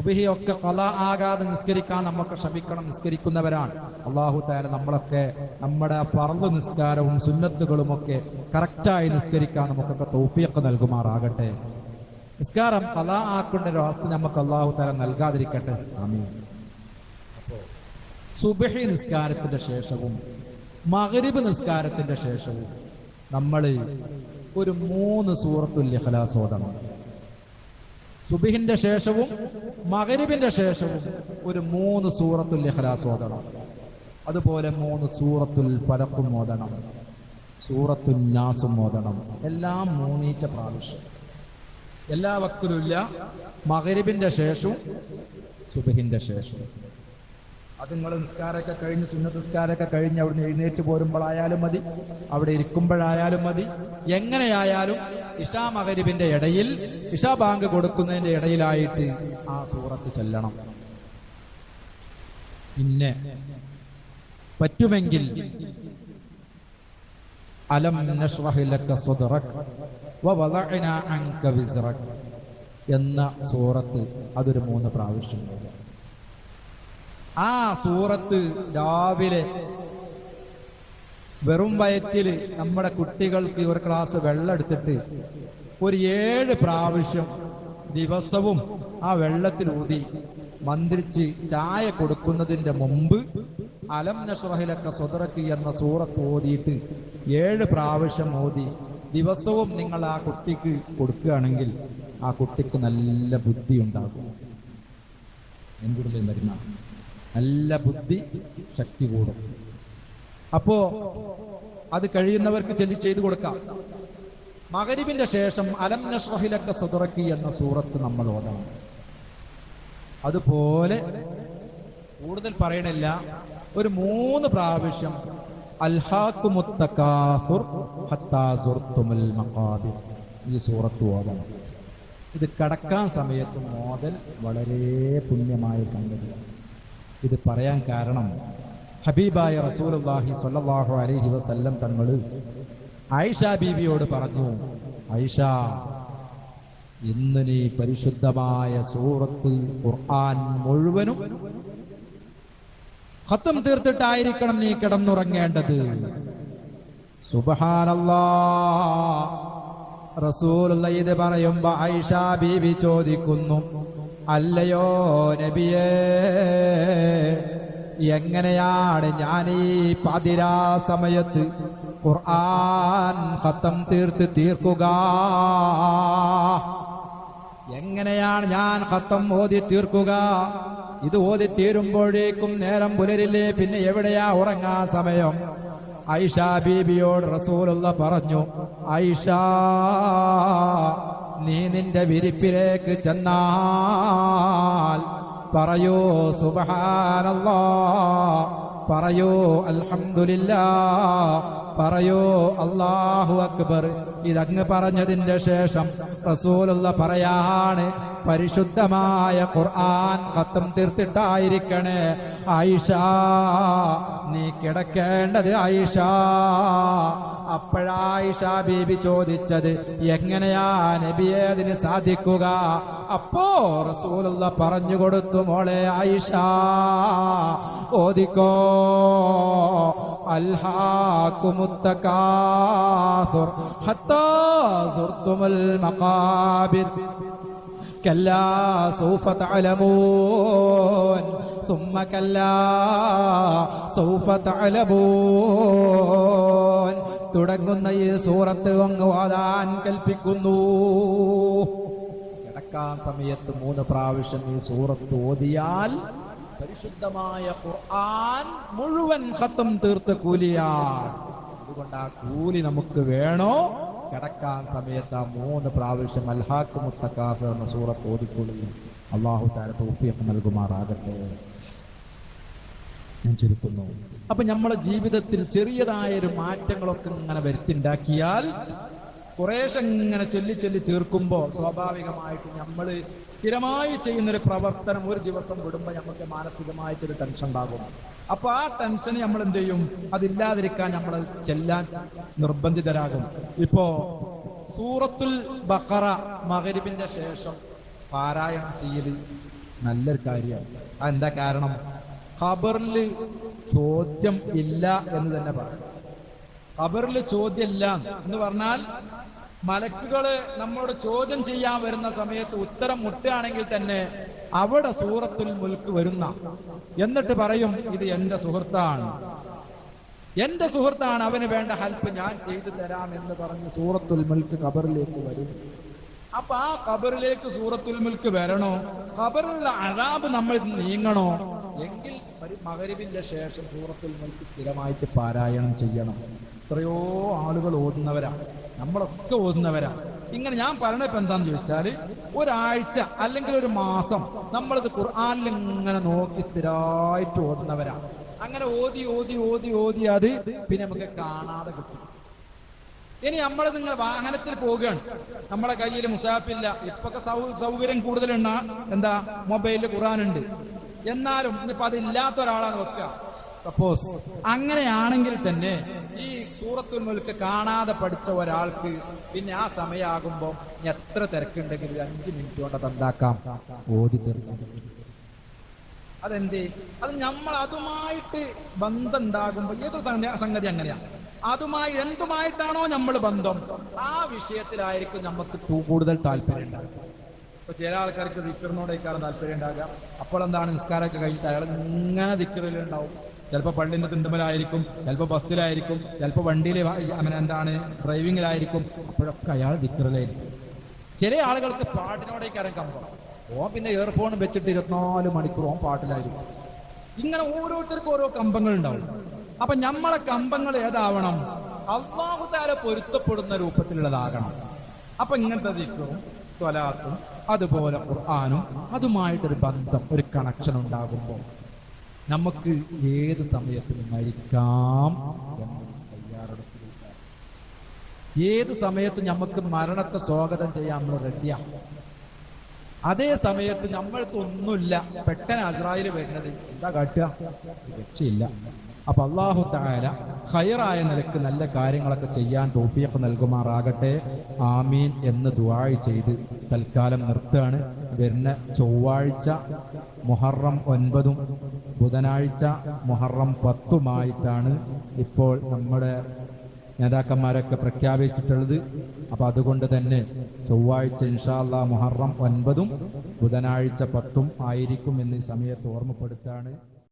സുബിഹിയൊക്കെ കല ആകാതെ നിസ്കരിക്കാൻ നമുക്ക് ക്ഷമിക്കണം നിസ്കരിക്കുന്നവരാണ്. അള്ളാഹു താല നമ്മളൊക്കെ നമ്മുടെ പറന്ന് നിസ്കാരവും സുന്നത്തുകളും ഒക്കെ കറക്റ്റായി നിസ്കരിക്കാൻ നമുക്കൊക്കെ തൗഫീഖ് നൽകുമാറാകട്ടെ. നിസ്കാരം കല ആക്കേണ്ട ഒരു അവസ്ഥ നമുക്ക് അള്ളാഹു താല നൽകാതിരിക്കട്ടെ. ആമീൻ. സുബഹി നിസ്കാരത്തിന്റെ ശേഷവും മകരിബ് നിസ്കാരത്തിന്റെ ശേഷവും നമ്മൾ ഒരു മൂന്ന് ഓതണം. സുബിഹിന്റെ ശേഷവും മകരിബിന്റെ ശേഷവും ഒരു മൂന്ന് സൂറത്തുൽ ഇഖ്ലാസ് ഓതണം. അതുപോലെ മൂന്ന് സൂറത്തുൽ ഫലക്കും ഓതണം. സൂറത്തുൽ നാസും ഓതണം. എല്ലാം മൂന്നീച്ച പ്രാവശ്യം. എല്ലാ വക്കിലുമില്ല മകരിബിന്റെ ശേഷവും സുബിഹിന്റെ ശേഷവും. അത് നിങ്ങൾ നിസ്കാരമൊക്കെ കഴിഞ്ഞ് സുന്നത്ത് നിസ്കാരമൊക്കെ കഴിഞ്ഞ് അവിടുന്ന് എഴുന്നേറ്റ് പോരുമ്പോഴായാലും മതി. അവിടെ ഇരിക്കുമ്പോഴായാലും മതി. എങ്ങനെയായാലും ഇഷാ മകരിബിന്റെ ഇടയിൽ ഇഷാ ബാങ്ക് കൊടുക്കുന്നതിന്റെ ഇടയിലായിട്ട് ആ സൂറത്ത് ചൊല്ലണം. പിന്നെ പറ്റുമെങ്കിൽ അലം എന്ന സൂറത്ത് അതൊരു മൂന്ന് പ്രാവശ്യം. ആ സൂറത്ത് രാവിലെ വെറും വയറ്റിൽ നമ്മുടെ കുട്ടികൾക്ക് ഒരു ക്ലാസ് വെള്ളം എടുത്തിട്ട് ഒരു ഏഴ് പ്രാവശ്യം ദിവസവും ആ വെള്ളത്തിൽ ഊതി മന്ത്രിച്ച് ചായ കൊടുക്കുന്നതിന്റെ മുമ്പ് അലം നഷ്റഹിലൊക്കെ സ്വതറക്ക് എന്ന സൂറത്ത് ഓതിയിട്ട് ഏഴ് പ്രാവശ്യം ഓതി ദിവസവും നിങ്ങൾ ആ കുട്ടിക്ക് കൊടുക്കുകയാണെങ്കിൽ ആ കുട്ടിക്ക് നല്ല ബുദ്ധി ഉണ്ടാകും. എന്തുകൊണ്ടും വരുന്ന നല്ല ബുദ്ധി ശക്തി കൂടും. അപ്പോ അത് കഴിയുന്നവർക്ക് ചെല്ലി ചെയ്തു കൊടുക്കാം. മകരിവിന്റെ ശേഷം അലം നഷ്റഹിലൊക്കെ സുതുറക്കി എന്ന സൂറത്ത് നമ്മൾ ഓതണം അതുപോലെ കൂടുതൽ പറയണില്ല. ഒരു മൂന്ന് പ്രാവശ്യം ഈ സൂറത്ത് ഓതണം ഇത് കടക്കാൻ സമയത്ത് മോതൽ വളരെ പുണ്യമായ സംഗതിയാണ്. ഇത് പറയാൻ കാരണം ഹബീബായ റസൂലുള്ളാഹി സ്വല്ലല്ലാഹു അലൈഹി വസല്ലം തങ്ങൾ ആയിഷ ബീവിയോട് പറഞ്ഞു ആയിഷ ഇന്ന് നീ പരിശുദ്ധമായ സൂറത്ത് ഖുർആൻ മുഴുവനും ഹത്തം തീർത്തിട്ടായിരിക്കണം നീ കിടന്നുറങ്ങേണ്ടത്. സുബ്ഹാനല്ലാ റസൂലുള്ള ഇത് പറയുമ്പോ ഐഷ ബീവി ചോദിക്കുന്നു അല്ലയോ നബിയേ എങ്ങനെയാണ് ഞാൻ ഈ പതിരാ സമയത്ത് ഖുർആൻ ഖത്തം തീർത്ത് തീർക്കുക? എങ്ങനെയാണ് ഞാൻ ഖത്തം ഓതി തീർക്കുക? ഇത് ഓതി തീരുമ്പോഴേക്കും നേരം പുലരില്ലേ? പിന്നെ എവിടെയാ ഉറങ്ങാൻ സമയം? ഐഷ ബീബിയോട് റസൂലുള്ള പറഞ്ഞു ഐഷ നീ നിന്റെ വിരിപ്പിലേക്ക് ചെന്നാൽ പറയൂ സുബഹാനല്ലാ. പറയൂ അൽഹംദുലില്ലാ. പറയൂ അള്ളാഹു അക്ബർ. ഇതങ്ങ് പറഞ്ഞതിന്റെ ശേഷം റസൂലുള്ള പറയാണ് പരിശുദ്ധമായ ഖുർആൻ ഖത്തം തീർത്തിട്ടായിരിക്കണേ. ആയിഷ നീ കിടക്കേണ്ടത് ആയിഷ. അപ്പോഴായിഷ ബീബി ചോദിച്ചത് എങ്ങനെയാ നബിയെ അതിന് സാധിക്കുക? അപ്പോ റസൂലുള്ള പറഞ്ഞു കൊടുത്തു മോളെ ആയിഷ ഓദിക്കോ അൽഹാക്കുമുത്തകാസുർ ഹത്താ സുർത്തുമുൽ മഖാബിർ كلا سوف تعلمون ثم كلا سوف تعلمون തുടങ്ങുന്ന ഈ സൂറത്ത് അങ്ങ് വാതാൻ കൽപ്പിക്കുന്നു കിടക്കാൻ സമയത്ത് മൂന്ന് പ്രാവശ്യം ഈ സൂറത്ത് ഓതിയാൽ പരിശുദ്ധമായ ഖുർആൻ മുഴുവൻ ഖത്തം തീർത്ത കൂലിയാണ് അതുകൊണ്ട് ആ കൂലി നമുക്ക് വേണോ? കിടക്കാൻ സമയത്ത് ആ മൂന്ന് പ്രാവശ്യം അൽഹാക്ക് മുത്തക്കാഫ് എന്ന സൂറത്ത് ഓതിക്കൊള്ളുകയും അള്ളാഹു താര തോഫിയൊക്കെ നൽകുമാറാകട്ടെ. ഞാൻ ചുരുക്കുന്നു അപ്പൊ നമ്മളെ ജീവിതത്തിൽ ചെറിയതായ ഒരു മാറ്റങ്ങളൊക്കെ ഇങ്ങനെ വരുത്തിണ്ടാക്കിയാൽ കുറേശ്ശെ ഇങ്ങനെ ചൊല്ലി ചൊല്ലി തീർക്കുമ്പോൾ സ്വാഭാവികമായിട്ട് നമ്മൾ സ്ഥിരമായി ചെയ്യുന്നൊരു പ്രവർത്തനം ഒരു ദിവസം വിടുമ്പോൾ നമുക്ക് മാനസികമായിട്ടൊരു ടെൻഷൻ ഉണ്ടാകും. അപ്പൊ ആ ടെൻഷൻ നമ്മൾ എന്ത് ചെയ്യും? അതില്ലാതിരിക്കാൻ നമ്മൾ ചെല്ലാൻ നിർബന്ധിതരാകും. ഇപ്പോ സൂറത്തുൽ ബക്കറ മകരിബിന്റെ ശേഷം പാരായണം ചെയ്യൽ നല്ലൊരു കാര്യമാണ് അതെന്താ കാരണം? ഖബറിൽ ചോദ്യം ഇല്ല എന്ന് തന്നെ പറയും. ഖബറിൽ ചോദ്യമില്ല എന്ന് പറഞ്ഞാൽ മലക്കുകൾ നമ്മളോട് ചോദ്യം ചെയ്യാൻ വരുന്ന സമയത്ത് ഉത്തരം മുട്ടുകയാണെങ്കിൽ തന്നെ അവിടെ സൂറത്തുൽ മുൽക്ക് വരുന്ന. എന്നിട്ട് പറയും ഇത് എന്റെ സുഹൃത്താണ്. എന്റെ സുഹൃത്താണ് അവന് വേണ്ട ഹെൽപ്പ് ഞാൻ ചെയ്തു തരാം എന്ന് പറഞ്ഞ് സൂറത്തുൽ മുൽക്ക് ഖബറിലേക്ക് വരും. അപ്പൊ ആ ഖബറിലേക്ക് സൂറത്തുൽ മുൽക്ക് വരണോ? ഖബറിലുള്ള അഴാബ് നമ്മൾ നീങ്ങണോ? എങ്കിൽ മകരിവിന്റെ ശേഷം സൂറത്തുൽ മുൽക്ക് സ്ഥിരമായിട്ട് പാരായണം ചെയ്യണം. എത്രയോ ആളുകൾ ഓടുന്നവരാ നമ്മളൊക്കെ ഓടുന്നവരാ ഇങ്ങനെ ഞാൻ പറയണപ്പോ എന്താന്ന് ചോദിച്ചാൽ ഒരാഴ്ച അല്ലെങ്കിൽ ഒരു മാസം നമ്മളത് ഖുർആാനിൽ ഇങ്ങനെ നോക്കി സ്ഥിരമായിട്ട് ഓടുന്നവരാ അങ്ങനെ ഓതി ഓതി ഓതി ഓതി അത് പിന്നെ നമുക്ക് കാണാതെ കിട്ടും. ഇനി നമ്മളത് നിങ്ങൾ വാഹനത്തിൽ പോവുകയാണ്. നമ്മളെ കയ്യിൽ മുസാഫില്ല. ഇപ്പൊക്കെ സൗകര്യം കൂടുതലുണ്ട്. എന്താ? മൊബൈലിൽ ഖുറാനുണ്ട് എന്നാലും ഇനിയിപ്പൊ അതില്ലാത്ത ഒരാളാണ് വെക്കുക. സപ്പോസ് അങ്ങനെയാണെങ്കിൽ തന്നെ ഈ സൂറത്തുൽ മുൽക്ക് കാണാതെ പഠിച്ച ഒരാൾക്ക് പിന്നെ ആ സമയമാകുമ്പോ ഇനി എത്ര തിരക്കുണ്ടെങ്കിലും അഞ്ച് മിനിറ്റ് കൊണ്ട് അതെന്താക്കാം ഓടി തീർക്കാം. അതെന്തേ? അത് നമ്മൾ അതുമായിട്ട് ബന്ധം ഉണ്ടാകുമ്പോൾ ഏത് സംഗതി അങ്ങനെയാണ് അങ്ങനെയാ? അതുമായി എന്തുമായിട്ടാണോ നമ്മൾ ബന്ധം? ആ വിഷയത്തിലായിരിക്കും നമുക്ക് കൂടുതൽ താല്പര്യം ഉണ്ടാകുക ഇപ്പൊ ചില ആൾക്കാർക്ക് ദിക്കറിനോടേക്കാളും താല്പര്യം ഉണ്ടാകുക അപ്പോൾ എന്താണ്? നിസ്കാരമൊക്കെ കഴിഞ്ഞിട്ട് അയാൾ ഇങ്ങനെ ദിക്കറിലുണ്ടാവും ചിലപ്പോൾ പള്ളിന്റെ തിണ്ടുമലായിരിക്കും ചിലപ്പോൾ ബസ്സിലായിരിക്കും ചിലപ്പോൾ വണ്ടിയിൽ എന്താണ് ഡ്രൈവിങ്ങിലായിരിക്കും അപ്പോഴൊക്കെ അയാൾ ദിക്കറിലായിരിക്കും ചില ആളുകൾക്ക് പാട്ടിനോടേക്ക് ഇറങ്ങാൻ കമ്പം ഓ പിന്നെ ഇയർഫോൺ വെച്ചിട്ട് ഇരുപത്തിനാല് മണിക്കൂർ ഓൻ പാട്ടിലായിരിക്കും. ഇങ്ങനെ ഓരോരുത്തർക്കും ഓരോ കമ്പങ്ങൾ ഉണ്ടാവും. അപ്പൊ നമ്മളെ കമ്പങ്ങൾ ഏതാവണം? അള്ളാഹുദാല പൊരുത്തപ്പെടുന്ന രൂപത്തിലുള്ളതാകണം. അപ്പൊ ഇങ്ങനത്തെ ദിക്കറും സ്വലാത്തും അതുപോലെ ഖുർആാനും അതുമായിട്ടൊരു ബന്ധം ഒരു കണക്ഷൻ ഉണ്ടാകുമ്പോൾ. നമുക്ക് ഏത് സമയത്തും മരിക്കാം ഏത് സമയത്തും നമുക്ക് മരണത്തെ സ്വാഗതം ചെയ്യാൻ നമ്മൾ റെഡിയാണ് അതേ സമയത്ത് നമ്മൾക്ക് ഒന്നുമില്ല. പെട്ടെന്ന് അസ്രായിൽ വരുന്നത് എന്താ കാട്ടുക? രക്ഷയില്ല. അപ്പൊ അള്ളാഹു തായാല ഹയറായ നിലയ്ക്ക് നല്ല കാര്യങ്ങളൊക്കെ ചെയ്യാൻ തോപ്പിയൊക്കെ നൽകുമാറാകട്ടെ. ആമീൻ എന്ന് ദുആഴ് ചെയ്ത് തൽക്കാലം നിർത്തുകയാണ്. വരുന്ന ചൊവ്വാഴ്ച മുഹറം ഒൻപതും ബുധനാഴ്ച മുഹറം പത്തുമായിട്ടാണ് ഇപ്പോൾ നമ്മുടെ നേതാക്കന്മാരൊക്കെ പ്രഖ്യാപിച്ചിട്ടുള്ളത്. അപ്പൊ അതുകൊണ്ട് തന്നെ ചൊവ്വാഴ്ച ഇൻഷാല്ല മുഹറം ഒൻപതും ബുധനാഴ്ച പത്തും ആയിരിക്കും എന്ന് സമയത്ത് ഓർമ്മപ്പെടുത്താണ്